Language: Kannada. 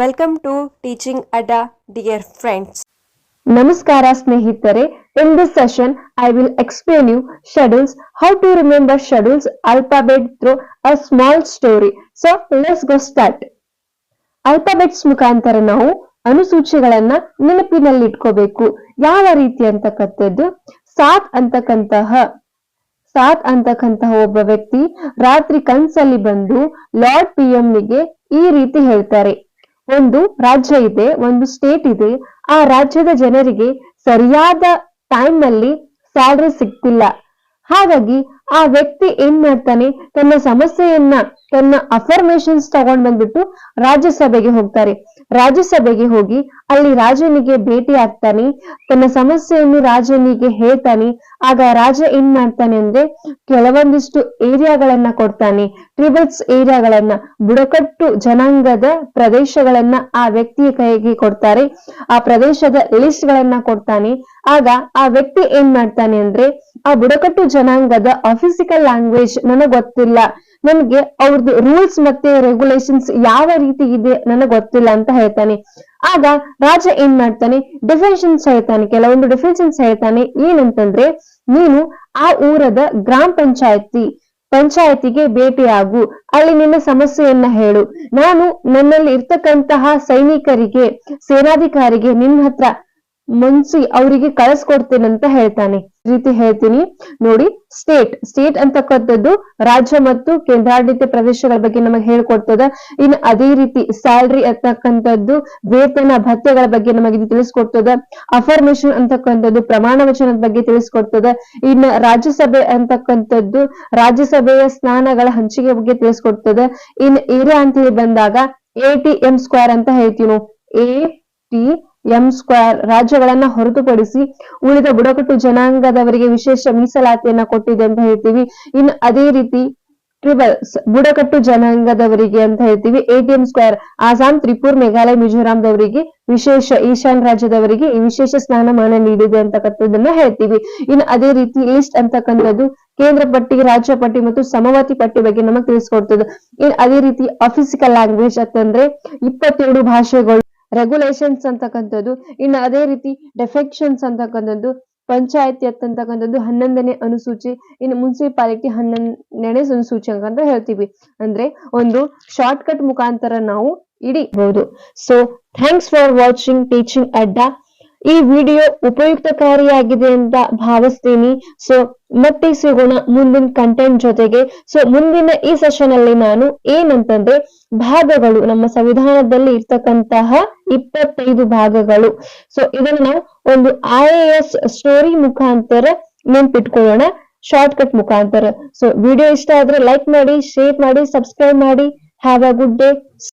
Welcome to teaching Adda dear friends ನಮಸ್ಕಾರ ಸ್ನೇಹಿತರೆ in this session I will explain you schedules how to remember schedules alphabet through a small story so let's go start alphabets ಮುಖಾಂತರ ನಾವು ಅನುಸೂಚಿಗಳನ್ನ ನೆನಪಿನಲ್ಲಿ ಇಟ್ಕೋಬೇಕು ಯಾವ ರೀತಿ ಅಂತಕ್ಕಂಥದ್ದು? ಸಾತ್ ಅಂತಕ್ಕಂತಹ ಸಾತ್ ಅಂತಕ್ಕಂತಹ ಒಬ್ಬ ವ್ಯಕ್ತಿ ರಾತ್ರಿ ಕನ್ಸಲ್ಲಿ ಬಂದು ಲಾರ್ಡ್ ಪಿ ಎಂಗೆ ಈ ರೀತಿ ಹೇಳ್ತಾರೆ. ಒಂದು ರಾಜ್ಯ ಇದೆ, ಒಂದು ಸ್ಟೇಟ್ ಇದೆ. ಆ ರಾಜ್ಯದ ಜನರಿಗೆ ಸರಿಯಾದ ಟೈಮ್ನಲ್ಲಿ ಸ್ಯಾಲ್ರಿ ಸಿಗ್ತಿಲ್ಲ. ಹಾಗಾಗಿ ಆ ವ್ಯಕ್ತಿ ಏನ್ ಮಾಡ್ತಾನೆ? ತನ್ನ ಸಮಸ್ಯೆಯನ್ನ, ತನ್ನ ಅಫರ್ಮೇಶನ್ಸ್ ತಗೊಂಡ್ ಬಂದ್ಬಿಟ್ಟು ರಾಜ್ಯಸಭೆಗೆ ಹೋಗ್ತಾರೆ. ರಾಜ್ಯಸಭೆಗೆ ಹೋಗಿ ಅಲ್ಲಿ ರಾಜನಿಗೆ ಭೇಟಿ ಆಗ್ತಾನೆ ತನ್ನ ಸಮಸ್ಯೆಯನ್ನು ರಾಜನಿಗೆ ಹೇಳ್ತಾನೆ, ಆಗ ರಾಜ ಏನ್ ಮಾಡ್ತಾನೆ ಅಂದ್ರೆ ಕೆಲವೊಂದಿಷ್ಟು ಏರಿಯಾಗಳನ್ನ ಕೊಡ್ತಾನೆ, ಟ್ರಿಬಲ್ಸ್ ಏರಿಯಾಗಳನ್ನ, ಬುಡಕಟ್ಟು ಜನಾಂಗದ ಪ್ರದೇಶಗಳನ್ನ ಆ ವ್ಯಕ್ತಿಯ ಕೈಗೆ ಕೊಡ್ತಾರೆ, ಆ ಪ್ರದೇಶದ ಲಿಸ್ಟ್ ಗಳನ್ನ ಕೊಡ್ತಾನೆ, ಆಗ ಆ ವ್ಯಕ್ತಿ ಏನ್ ಮಾಡ್ತಾನೆ ಅಂದ್ರೆ ಆ ಬುಡಕಟ್ಟು ಜನಾಂಗದ ಅಫಿಸಿಕಲ್ ಲ್ಯಾಂಗ್ವೇಜ್ ನನಗೆ ಗೊತ್ತಿಲ್ಲ ನನ್ಗೆ ಅವ್ರದ್ದು ರೂಲ್ಸ್ ಮತ್ತೆ ರೆಗ್ಯುಲೇಷನ್ಸ್ ಯಾವ ರೀತಿ ಇದೆ ನನಗೆ ಗೊತ್ತಿಲ್ಲ ಅಂತ ಹೇಳ್ತಾನೆ. ಆಗ ರಾಜ ಏನ್ ಮಾಡ್ತಾನೆ? ಡಿಫೆನ್ಷನ್ಸ್ ಹೇಳ್ತಾನೆ, ಕೆಲವೊಂದು ಡಿಫೆನ್ಷನ್ಸ್ ಹೇಳ್ತಾನೆ. ಏನಂತಂದ್ರೆ, ನೀನು ಆ ಊರದ ಗ್ರಾಮ ಪಂಚಾಯತಿ, ಪಂಚಾಯತಿಗೆ ಭೇಟಿಯಾಗು. ಅಲ್ಲಿ ನಿನ್ನ ಸಮಸ್ಯೆಯನ್ನ ಹೇಳು. ನಾನು ನನ್ನಲ್ಲಿ ಇರ್ತಕ್ಕಂತಹ ಸೈನಿಕರಿಗೆ, ಸೇನಾಧಿಕಾರಿಗೆ ನಿನ್ನ ಹತ್ರ ಮುನ್ಸಿ ಅವರಿಗೆ ಕಳಿಸ್ಕೊಡ್ತೇನೆ ಅಂತ ಹೇಳ್ತಾನೆ. ರೀತಿ ಹೇಳ್ತೀನಿ. ನೋಡಿ ಸ್ಟೇಟ್ ಸ್ಟೇಟ್ ಅಂತಕ್ಕಂಥದ್ದು ರಾಜ್ಯ ಮತ್ತು ಕೇಂದ್ರಾಡಳಿತ ಪ್ರದೇಶಗಳ ಬಗ್ಗೆ ನಮಗೆ ಹೇಳ್ಕೊಡ್ತದ. ಇನ್ನು ಅದೇ ರೀತಿ ಸ್ಯಾಲ್ರಿ ಅಂತಕ್ಕಂಥದ್ದು, ವೇತನ, ಭತ್ಯೆಗಳ ಬಗ್ಗೆ ನಮಗೆ ಇದು ತಿಳಿಸ್ಕೊಡ್ತದ. ಅಫರ್ಮೇಶನ್ ಅಂತಕ್ಕಂಥದ್ದು, ಪ್ರಮಾಣ ವಚನದ ಬಗ್ಗೆ ತಿಳಿಸ್ಕೊಡ್ತದ. ಇನ್ನು ರಾಜ್ಯಸಭೆ ಅಂತಕ್ಕಂಥದ್ದು, ರಾಜ್ಯಸಭೆಯ ಸ್ನಾನಗಳ ಹಂಚಿಕೆ ಬಗ್ಗೆ ತಿಳಿಸ್ಕೊಡ್ತದ. ಇನ್ನು ಏರಿಯಾ ಅಂತ ಹೇಳಿ ಬಂದಾಗ ಎ ಟಿ ಎಂ ಸ್ಕ್ವೇರ್ ಅಂತ ಹೇಳ್ತೀವಿ ಎ ಟಿ ಎಂ ಸ್ಕ್ವೇರ್ ರಾಜ್ಯಗಳನ್ನ ಹೊರತುಪಡಿಸಿ ಉಳಿದ ಬುಡಕಟ್ಟು ಜನಾಂಗದವರಿಗೆ ವಿಶೇಷ ಮೀಸಲಾತಿಯನ್ನ ಕೊಟ್ಟಿದೆ ಅಂತ ಹೇಳ್ತೀವಿ. ಇನ್ನು ಅದೇ ರೀತಿ ಟ್ರಿಬಲ್ಸ್ ಬುಡಕಟ್ಟು ಜನಾಂಗದವರಿಗೆ ಅಂತ ಹೇಳ್ತೀವಿ. ಎಟಿಎಂ ಸ್ಕ್ವೇರ್ ಆಸಾಂ ತ್ರಿಪುರ್ ಮೇಘಾಲಯ ಮಿಜೋರಾಂದವರಿಗೆ ವಿಶೇಷ ಈಶಾನ್ ರಾಜ್ಯದವರಿಗೆ ಈ ವಿಶೇಷ ಸ್ಥಾನಮಾನ ನೀಡಿದೆ ಅಂತಕ್ಕಂಥದ್ದನ್ನ ಹೇಳ್ತೀವಿ. ಇನ್ನು ಅದೇ ರೀತಿ ಲಿಸ್ಟ್ ಅಂತಕ್ಕಂಥದ್ದು ಕೇಂದ್ರ ಪಟ್ಟಿ, ರಾಜ್ಯ ಪಟ್ಟಿ ಮತ್ತು ಸಮವತಿ ಪಟ್ಟಿ ಬಗ್ಗೆ ನಮಗೆ ತಿಳಿಸ್ಕೊಡ್ತದೆ. ಇನ್ನು ಅದೇ ರೀತಿ ಅಫಿಸಿಕಲ್ ಲ್ಯಾಂಗ್ವೇಜ್ ಅಂತಂದ್ರೆ ಇಪ್ಪತ್ತೆರಡು ಭಾಷೆಗಳು ರೆಗ್ಯುಲೇಷನ್ಸ್ ಅಂತಕ್ಕಂಥದ್ದು, ಇನ್ನು ಅದೇ ರೀತಿ ಡೆಫೆಕ್ಷನ್ಸ್ ಅಂತಕ್ಕಂಥದ್ದು, ಪಂಚಾಯತಿ ಅಂತಕ್ಕಂಥದ್ದು ಹನ್ನೊಂದನೇ ಅನುಸೂಚಿ, ಇನ್ನು ಮುನ್ಸಿಪಾಲಿಟಿ ಹನ್ನೊಂದನೇ ಅನುಸೂಚಿ ಅಂತ ಹೇಳ್ತೀವಿ. ಅಂದ್ರೆ ಒಂದು ಶಾರ್ಟ್ ಕಟ್ ಮುಖಾಂತರ ನಾವು ಇಡಿಬಹುದು so thanks for watching teaching Adda ಈ ವಿಡಿಯೋ ಉಪಯುಕ್ತಕಾರಿಯಾಗಿದೆ ಅಂತ ಭಾವಿಸ್ತೀನಿ. ಸೊ ಮತ್ತೆ ಸಿಗೋಣ ಮುಂದಿನ ಕಂಟೆಂಟ್ ಜೊತೆಗೆ. ಸೊ ಮುಂದಿನ ಈ ಸೆಷನ್ ಅಲ್ಲಿ ನಾನು ಏನಂತಂದ್ರೆ ಭಾಗಗಳು, ನಮ್ಮ ಸಂವಿಧಾನದಲ್ಲಿ ಇರ್ತಕ್ಕಂತಹ ಇಪ್ಪತ್ತೈದು ಭಾಗಗಳು. ಸೊ ಇದನ್ನ ಒಂದು ಐ ಎ ಎಸ್ ಸ್ಟೋರಿ ಮುಖಾಂತರ ನೆನ್ಪಿಟ್ಕೊಳ್ಳೋಣ ಶಾರ್ಟ್ ಕಟ್ ಮುಖಾಂತರ. ಸೊ ವಿಡಿಯೋ ಇಷ್ಟ ಆದ್ರೆ ಲೈಕ್ ಮಾಡಿ ಶೇರ್ ಮಾಡಿ ಸಬ್ಸ್ಕ್ರೈಬ್ ಮಾಡಿ. Have a good day